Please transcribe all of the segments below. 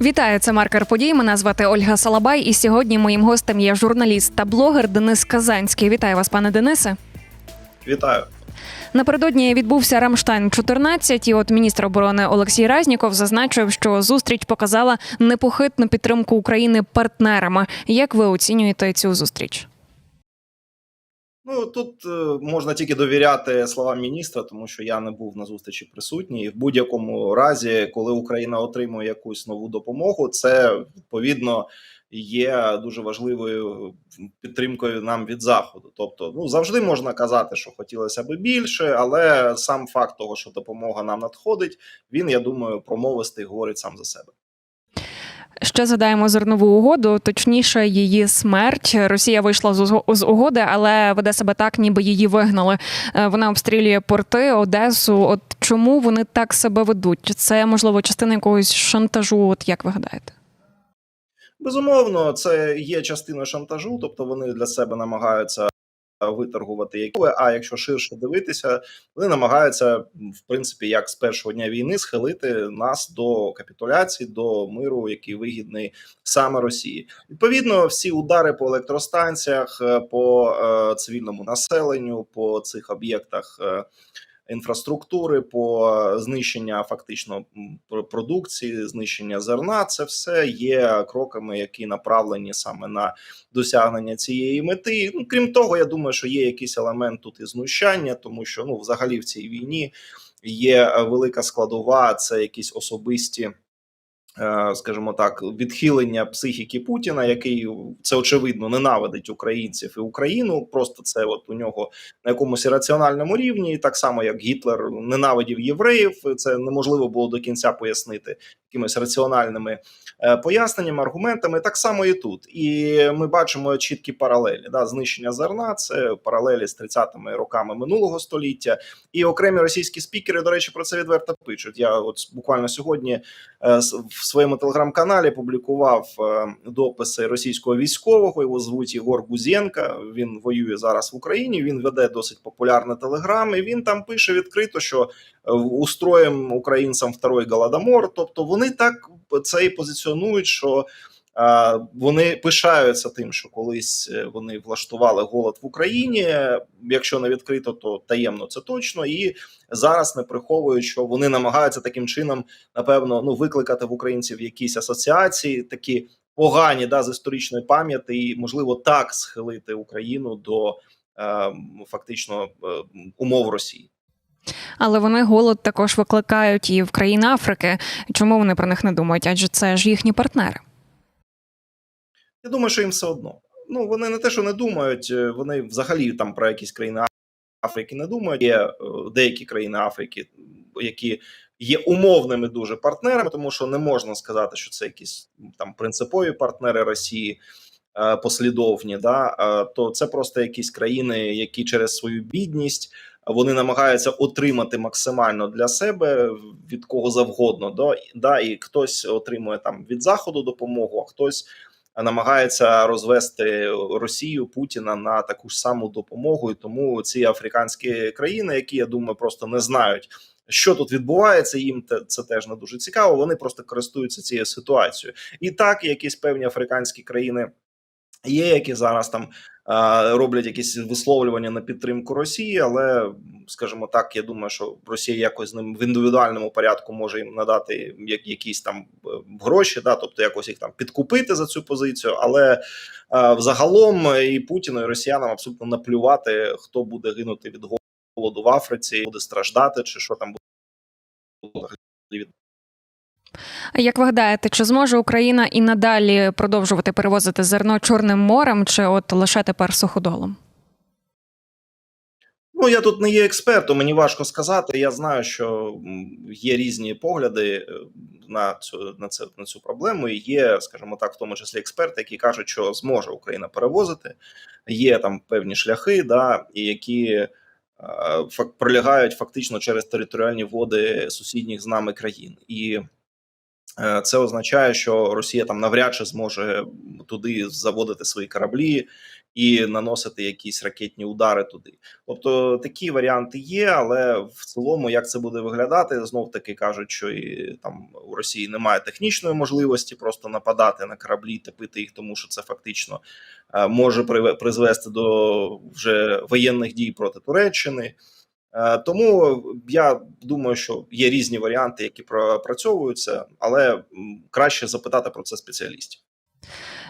Вітаю, це маркер подій. Мене звати Ольга Салабай. І сьогодні моїм гостем є журналіст та блогер Денис Казанський. Вітаю вас, пане Денисе. Вітаю. Напередодні відбувся Рамштайн 14 і от міністр оборони Олексій Разніков зазначив, що зустріч показала непохитну підтримку України партнерами. Як ви оцінюєте цю зустріч? Ну тут е, можна тільки довіряти словам міністра, тому що я не був на зустрічі присутній. І в будь-якому разі, коли Україна отримує якусь нову допомогу, це відповідно є дуже важливою підтримкою нам від заходу. Тобто, ну завжди можна казати, що хотілося би більше, але сам факт того, що допомога нам надходить, він я думаю, промовистий говорить сам за себе. Ще згадаємо зернову угоду, точніше, її смерть. Росія вийшла з угоди, але веде себе так, ніби її вигнали. Е, Вона обстрілює порти, Одесу. От чому вони так себе ведуть? Це можливо частина якогось шантажу? От як ви гадаєте? Безумовно, це є частиною шантажу, тобто вони для себе намагаються виторгувати які. А якщо ширше дивитися, вони намагаються, в принципі, як з першого дня війни, схилити нас до капітуляції, до миру, який вигідний саме Росії. Відповідно, всі удари по електростанціях, е, по е, цивільному населенню, по цих об'єктах. Інфраструктури по знищення фактично продукції, знищення зерна, це все є кроками, які направлені саме на досягнення цієї мети. Ну крім того, я думаю, що є якийсь елемент тут і знущання, тому що ну, взагалі в цій війні є е, велика складова, це якісь особисті. Е, Скажімо так, відхилення психіки Путіна, який це очевидно ненавидить українців і Україну. Просто це от у нього на якомусь раціональному рівні, так само як Гітлер ненавидів євреїв. Це неможливо було до кінця пояснити якимись раціональними е, поясненнями, аргументами. Так само і тут. І ми бачимо чіткі паралелі. Да, знищення зерна це паралелі з 30-ми роками минулого століття. І окремі російські спікери, до речі, про це відверто пишуть. Я от буквально сьогодні е, с- своєму телеграм-каналі публікував е, дописи російського військового. Його звуть Ігор Гузєнка. Він воює зараз в Україні. Він веде досить популярне телеграм. І він там пише відкрито, що устроєм устроїм українцям второй голодомор. Тобто вони так це і позиціонують, що. Вони пишаються тим, що колись е, вони влаштували голод в Україні. Якщо не відкрито, то таємно це точно. І зараз не приховують, що вони намагаються таким чином, напевно, ну викликати в українців якісь асоціації, такі погані да з історичної пам'яті, і можливо так схилити Україну до е, фактично е, умов Росії. Але вони голод також викликають і в країни Африки. Чому вони про них не думають? Адже це ж їхні партнери. Я думаю, що їм все одно. Ну вони не те, що не думають, е, вони взагалі там про якісь країни Африки не думають. Є е, деякі країни Африки, які є умовними дуже партнерами, тому що не можна сказати, що це якісь там принципові партнери Росії. е, Послідовні, да то це просто якісь країни, які через свою бідність вони намагаються отримати максимально для себе від кого завгодно. Да, да і хтось отримує там від заходу допомогу, а хтось намагається розвести Росію Путіна на таку ж саму допомогу. І тому ці африканські країни, які я думаю, просто не знають. Що тут відбувається, їм це теж не дуже цікаво. Вони просто користуються цією ситуацією. І так, якісь певні африканські країни є, які зараз там роблять якісь висловлювання на підтримку Росії, але скажімо так, я думаю, що Росія якось з ним в індивідуальному порядку може їм надати як якісь там е, гроші, да, тобто якось їх там підкупити за цю позицію. Але взагалом і Путіну, і росіянам абсолютно наплювати, хто буде гинути від голоду в Африці, буде страждати, чи що там буде від Як ви гадаєте, чи зможе Україна і надалі продовжувати перевозити зерно Чорним морем, чи от лише тепер суходолом? Ну, я тут не є експертом, мені важко сказати. Я знаю, що є різні погляди е, на цю на це на цю проблему. І є, скажімо так, в тому числі експерти, які кажуть, що зможе Україна перевозити. Є там певні шляхи, да, які е, пролягають фактично через територіальні води сусідніх з нами країн. І Це означає, що Росія там навряд чи зможе туди заводити свої кораблі і наносити якісь ракетні удари туди. Тобто такі варіанти є, але в цілому, як це буде виглядати, знов таки кажуть, що і там у Росії немає технічної можливості просто нападати на кораблі, топити їх, тому що це фактично е, може призвести до вже воєнних дій проти Туреччини. Е, Тому я думаю, що є різні варіанти, які пропрацьовуються, але краще запитати про це спеціалістів.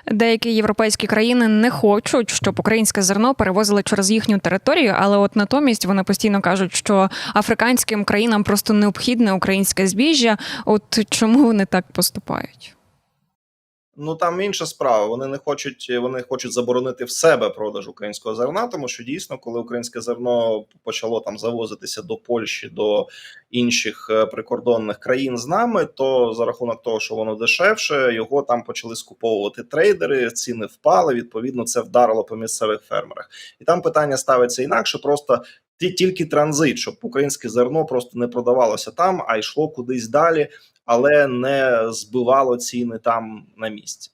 Деякі європейські країни не хочуть, щоб українське зерно перевозили через їхню територію, але от натомість вони постійно кажуть, що африканським країнам просто необхідне українське збіжжя. От чому вони так поступають? Ну там інша справа. Вони не хочуть, вони хочуть заборонити в себе продаж українського зерна, тому що дійсно, коли українське зерно почало там завозитися до Польщі, до інших е, прикордонних країн з нами, то за рахунок того, що воно дешевше, його там почали скуповувати трейдери. Ціни впали. Відповідно, це вдарило по місцевих фермерах. І там питання ставиться інакше, просто. ті- Тільки транзит, щоб українське зерно просто не продавалося там, а йшло кудись далі, але не збивало ціни там на місці.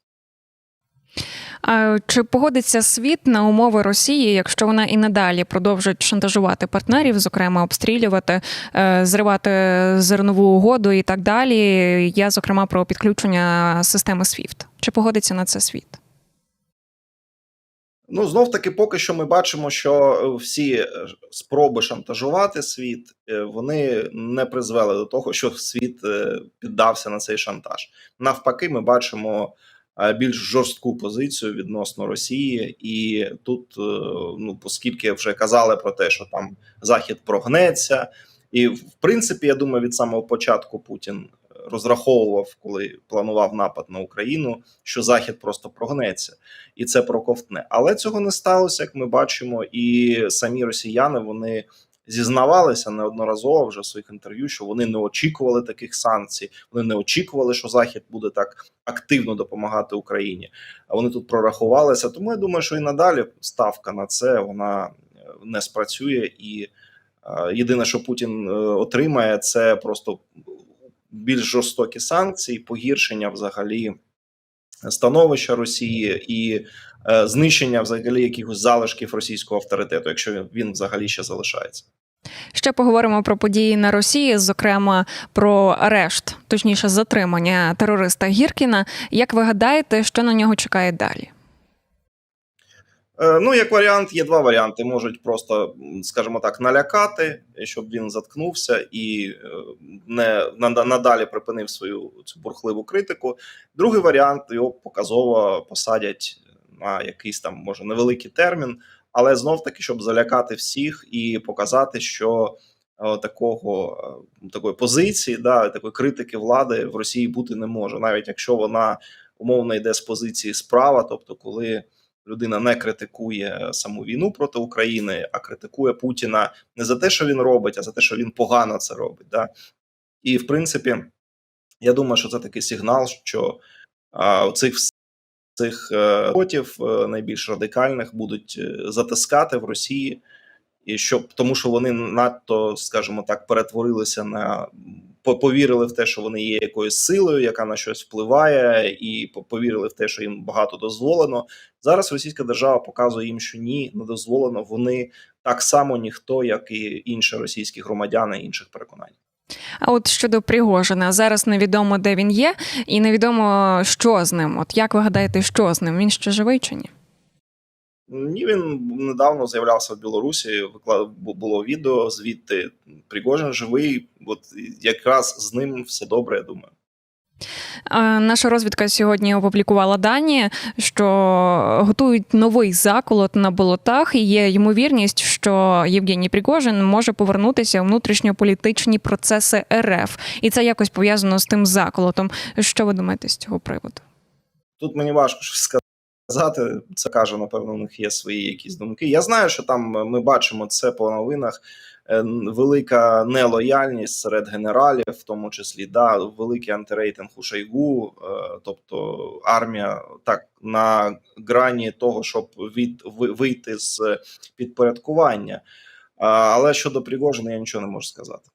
А чи погодиться світ на умови Росії, якщо вона і надалі продовжить шантажувати партнерів, зокрема обстрілювати, е, зривати зернову угоду і так далі? Я зокрема про підключення системи SWIFT. Чи погодиться на це світ? Ну знов таки, поки що ми бачимо, що е, всі е, спроби шантажувати світ е, вони не призвели до того, що світ піддався на цей шантаж. Навпаки, ми бачимо більш жорстку позицію відносно Росії, і тут, ну оскільки вже казали про те, що там Захід прогнеться, і в принципі, я думаю, від самого початку Путін розраховував, коли планував напад на Україну, що Захід просто прогнеться і це проковтне. Але цього не сталося, як ми бачимо, і самі росіяни вони зізнавалися неодноразово вже в своїх інтерв'ю, що вони не очікували таких санкцій, вони не очікували, що Захід буде так активно допомагати Україні. А вони тут прорахувалися. Тому я думаю, що і надалі ставка на це вона е, не спрацює. І е, єдине, що Путін е, отримає, це просто більш жорстокі санкції, погіршення взагалі становища Росії і е, знищення взагалі якихось залишків російського авторитету, якщо він, він взагалі ще залишається. Ще поговоримо про події на Росії, зокрема про арешт, точніше, затримання терориста Гіркіна. Як ви гадаєте, що на нього чекає далі? Е, Ну, як варіант, є два варіанти. Можуть просто, скажімо так, налякати, щоб він заткнувся і е, не надалі припинив свою цю бурхливу критику. Другий варіант його показово посадять на якийсь там може невеликий термін, але знов таки, щоб залякати всіх і показати, що е, такого такої позиції, да, такої критики влади в Росії бути не може, навіть якщо вона умовно йде з позиції справа, тобто коли людина не критикує саму війну проти України, а критикує Путіна не за те, що він робить, а за те, що він погано це робить. Да? І в принципі, я думаю, що це такий сигнал, що а, цих цих е, ботів е, найбільш радикальних будуть е, затискати в Росії, і щоб тому, що вони надто, скажімо так, перетворилися на по- повірили в те, що вони є якоюсь силою, яка на щось впливає, і по- повірили в те, що їм багато дозволено. Зараз російська держава показує їм, що ні, не дозволено. Вони так само ніхто, як і інші російські громадяни інших переконань. А от щодо Пригожина, зараз невідомо, де він є, і невідомо, що з ним. От як ви гадаєте, що з ним? Він ще живий чи ні? Ні, він недавно з'являвся в Білорусі. Було відео звідти Пригожин живий. От якраз з ним все добре. Я думаю. Наша розвідка сьогодні опублікувала дані, що готують новий заколот на болотах, і є ймовірність, що Євгеній Пригожин може повернутися у внутрішньополітичні процеси РФ, і це якось пов'язано з тим заколотом. Що ви думаєте з цього приводу? Тут мені важко щось сказати. Це каже, напевно, у них є свої якісь думки. Я знаю, що там ми бачимо це по новинах. е, Велика нелояльність серед генералів, в тому числі да, великий антирейтинг у Шойгу, е, тобто армія так на грані того, щоб від вийти з підпорядкування. Але щодо Пригожина я нічого не можу сказати.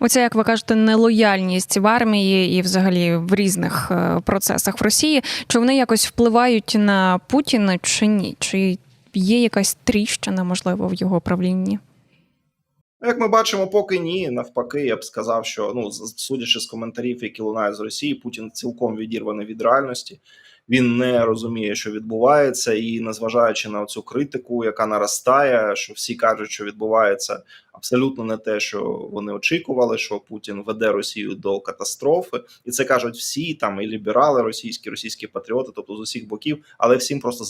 Оця, як ви кажете, нелояльність в армії і взагалі в різних е, процесах в Росії. Чи вони якось впливають на Путіна чи ні? Чи є якась тріщина, можливо, в його правлінні? Ну, Як ми бачимо, поки ні. Навпаки, я б сказав, що ну, судячи з коментарів, які лунають з Росії, Путін цілком відірваний від реальності. Він не розуміє, що відбувається, і незважаючи на цю критику, яка наростає, що всі кажуть, що відбувається абсолютно не те, що вони очікували, що Путін веде Росію до катастрофи, і це кажуть всі там і ліберали російські, російські патріоти, тобто з усіх боків, але всім просто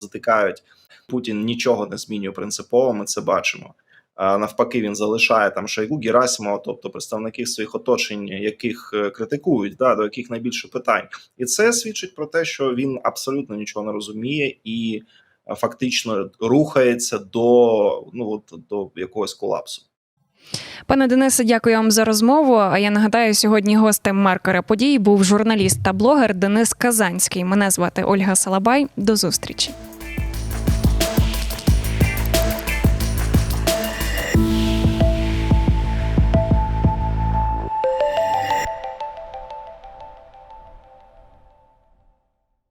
затикають. Путін нічого не змінює принципово. Ми це бачимо. Навпаки, він залишає там Шойгу Герасимова, тобто представників своїх оточень, яких е, критикують, да, до яких найбільше питань, і це свідчить про те, що він абсолютно нічого не розуміє і е, фактично рухається до ну от до якогось колапсу. Пане Денисе, дякую вам за розмову. А я нагадаю, сьогодні гостем маркера подій був журналіст та блогер Денис Казанський. Мене звати Ольга Салабай. До зустрічі.